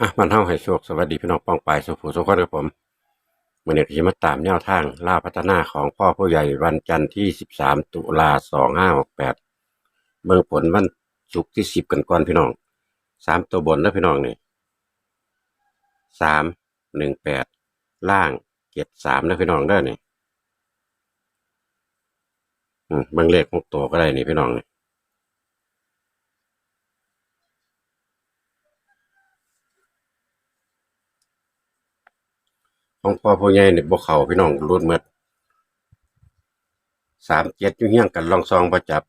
อะมันเฮาให้โชคสวัสดีพี่น้องป้องไปสุภูสุขคนกับผมมื่อนี้จะมาตามแนวทางล่าพัฒนาของพ่อผู้ใหญ่วันจันทร์ที่ 13 ตุลา2568เบิ่งผลวันศุกร์ที่ 10 กันก่อนพี่น้องสามตัวบนนะพี่น้องนี่ 3 1 8 ล่าง 7 3นะพี่น้องเด้นี่อืมเบิ่งเลขหกตัวก็ได้นี่พี่น้องนี่ ของพ่อผู้ใหญ่เนี่ยบ่เข้าพี่น้องรุดหมดสามเจ็ดยู่เฮียงกันลองซองประจับ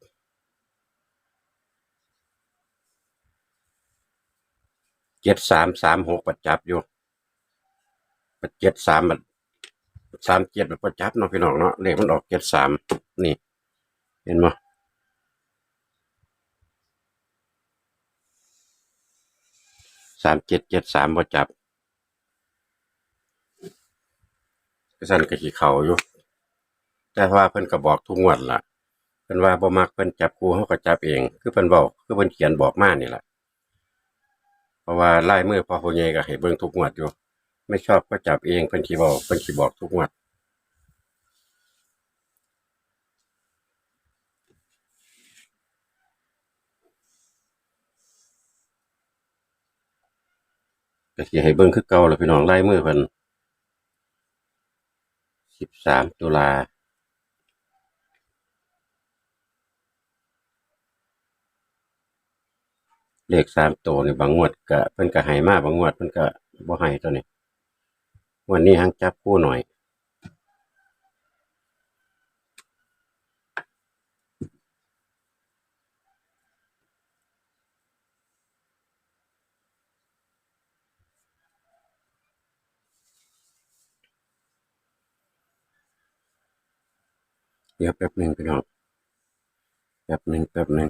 เจ็ดสามสามหกประจับอยู่ประเจ็ดสามมันสามเจ็ดประจับเนาะพี่น้องเนาะเลขมันออกเจ็ดสามนี่ เห็นมั้ยสามเจ็ดเจ็ดสามประจับก็ สั่นก็ขี่เขาอยู่ แต่ว่าเพิ่นก็บอกทุกงวดล่ะ เพิ่นว่าบ่มักเพิ่นจับครูเฮาก็จับเอง คือเพิ่นบอกคือเพิ่นเขียนบอกมานี่ล่ะเพราะว่าลายมือพอผู้ใหญ่ก็ให้เบิ่งทุกงวดอยู่ ไม่ชอบก็จับเองเพิ่นสิบอกเพิ่นสิบอกทุกงวดก็สิให้เบิ่งคือเก่าล่ะพี่น้องลายมือเพิ่น 13ตุลาเลขสามตัวนี่บางงวดก็เพิ่นก็ให้มาบางงวดเพิ่นก็บ่ให้ตัวนี้ วันนี้หังจับคู่หน่อย เดี๋ยวแป๊บหนึ่งพี่น้องแป๊บหนึ่งแป๊บหนึ่ง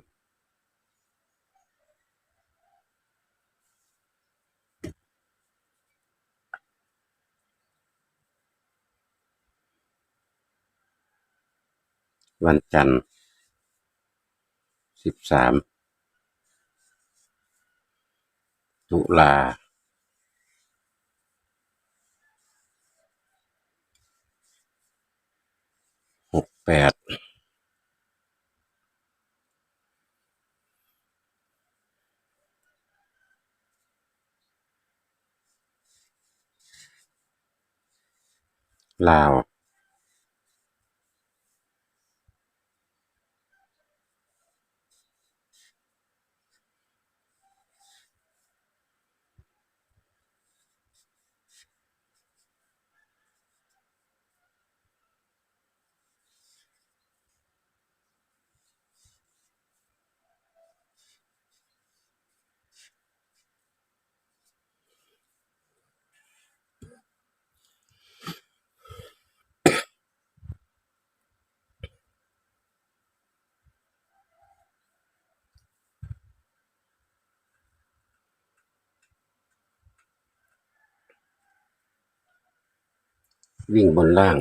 วันจันทร์สิบสามตุลาหก แปดลาว วิ่งบนล่าง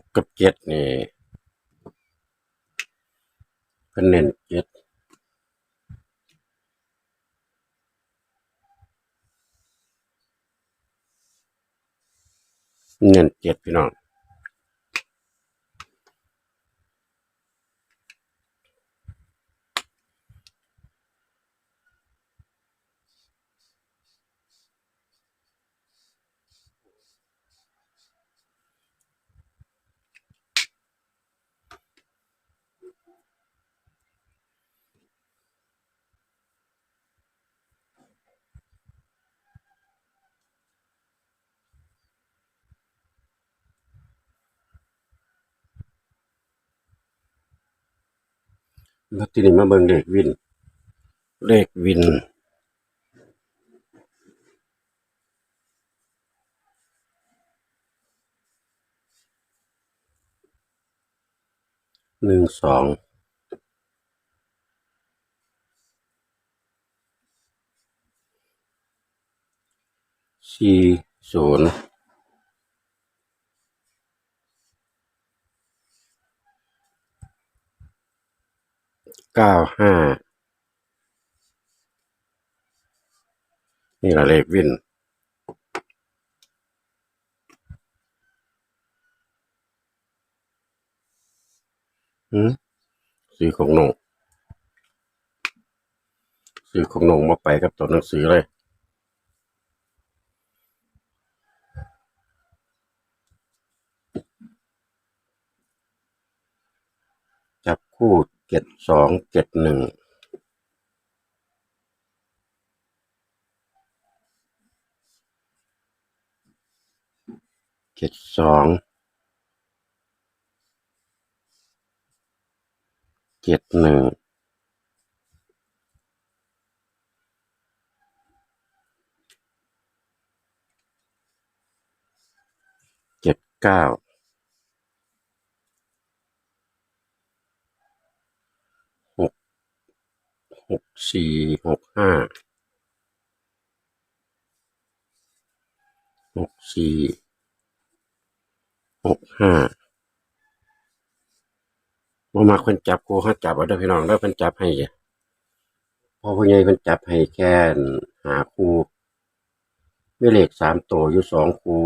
กกับเจ็ดนี่เพิ่นเน้นเจ็ดเน้นเจ็ดพี่น้อง แล้วที่นี่มาเบิ่งเลขวิน เลขวิน หนึ่งสองสี่ศูนย์ เก้าห้านี่ละเลขวินหืมซื้อของหนงซื้อของหนงมาไปกับตัวหนังสือเลยจับคู่ เจ็ดสองเจ็ดหนึ่งเจ็ดสองเจ็ดหนึ่งเจ็ดเก้าหก หกสี่หกห้าหกสี่หกห้าบ่มาคนจับกูเขาจับเอาเด้พี่น้องแล้วเพิ่นจับให้พอผู้ใหญ่เพิ่นจับให้แค่หาคู่มีเลขสามตัวอยู่สองคู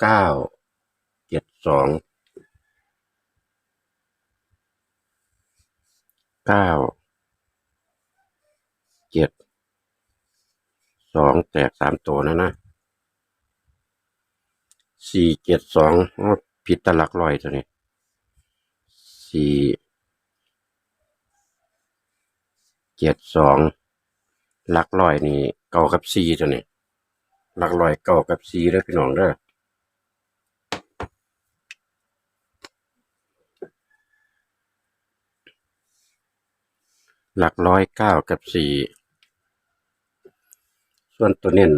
เก้าเจ็ดสองเก้า เจ็ดสองแตกสามตัวนะนะสี่เจ็ดสองผิดตลักร้อยตัวนี้สี่เจ็ดสองหลักร้อยนี่เก้ากับสี่ตัวนี้หลักร้อยเก้ากับสี่เด้อพี่น้องเด้อหลักร้อยเก้ากับสี่ ส่วนตัวเน้น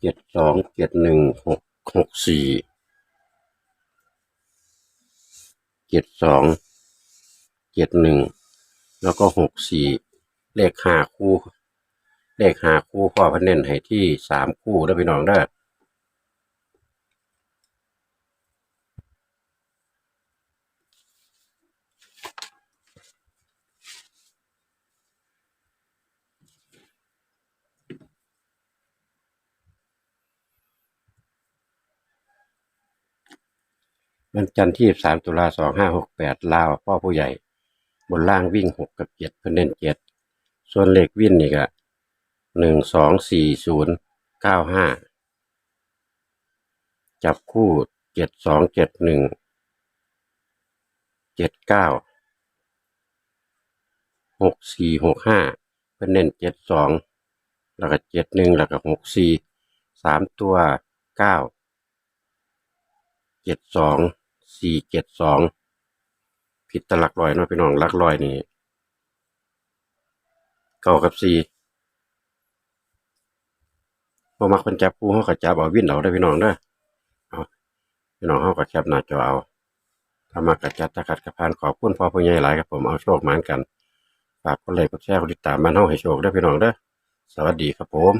เจ็ดสองเจ็ดหนึ่งหกหกสี่เจ็ดสองเจ็ดหนึ่งแล้วก็หกสี่เลขห้าคู่ เลขห้าคู่พ่อพันเน้นให้ที่สามคู่ได้อพี่น้องได้ วันจันทร์ที่สามตุลาสองห้าหกแปดลาวพ่อผู้ใหญ่ บนล่างวิ่งหกกับเจ็ดเพิ่อนเน้นเจ็ดส่วนเหลขวิ่นนี่ก็หนึ่งสองสี่ศูนย์เก้าห้าจับคู่เจ็ดสองเจ็ดหนึ่งเจ็ดเก้าหกสี่หกห้าเพิ่นเน้นเจ็ดสองแล้วก็เจ็ดหนึ่งแล้วก็หกสี่สามตัวเก้าเจ็ดสอง สี่เจ็ดสองผิดแตลักลอยเนาะพี่น้องลักลอยนี่เก้ากับสี่พอมักเป็นจับคู่เขาก็จับเอาวิ่นเอาได้พี่น้องเด้อเอาพี่น้องเขาก็แคปหน้าจอเอาถ้ามักกระจัดตะกัดกระพานขอบคุณพ่อผู้ใหญ่หลายครับผมเอาโชคหมานกันฝากกดไลค์กดแชร์กดติดตามมันเฮาให้โชคได้พี่น้องเด้อสวัสดีครับผม